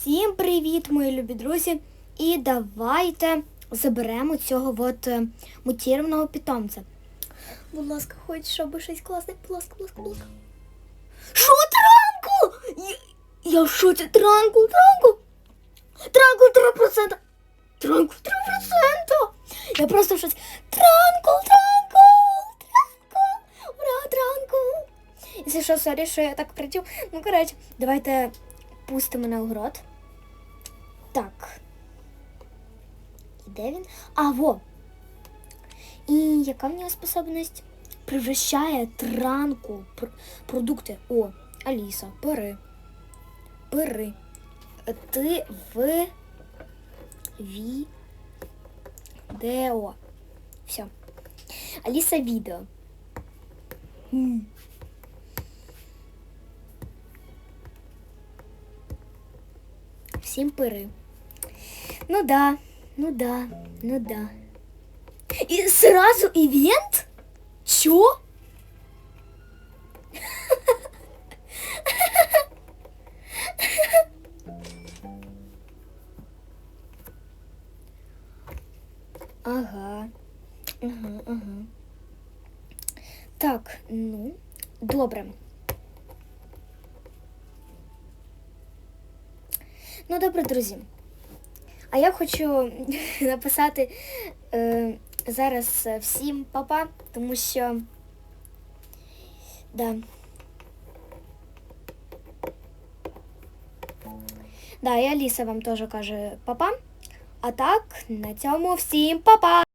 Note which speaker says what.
Speaker 1: Всім привіт, мої любі друзі! І давайте заберемо цього от е, мутірованого питомця. Будь ласка, хоч щоб щось класне, будь ласка, будь ласка, будь ласка. Що транку? Я, я в шоці, транку, транку. Транку 3%. Транку 3%. Я просто в шоці. Транку, транку, транку. Ура, транку. Якщо що, сорі, що я так притів. Ну, коротше, давайте пустимо на огород. Так. І де він? А, во. І яка в нього способність? Превращає транку пр- продукти. О, Аліса, бери. Бери. Ти в відео. Все. Аліса відео. Всім. Ну да, ну да, ну да. И сразу ивент? Чё? Ага. Ага, ага. Так, ну, добре. Ну, добре, друзі. А я хочу написати е, зараз е, всім папа, тому що. Да. Да, і Аліса вам теж каже папа. А так, на цьому всім папа!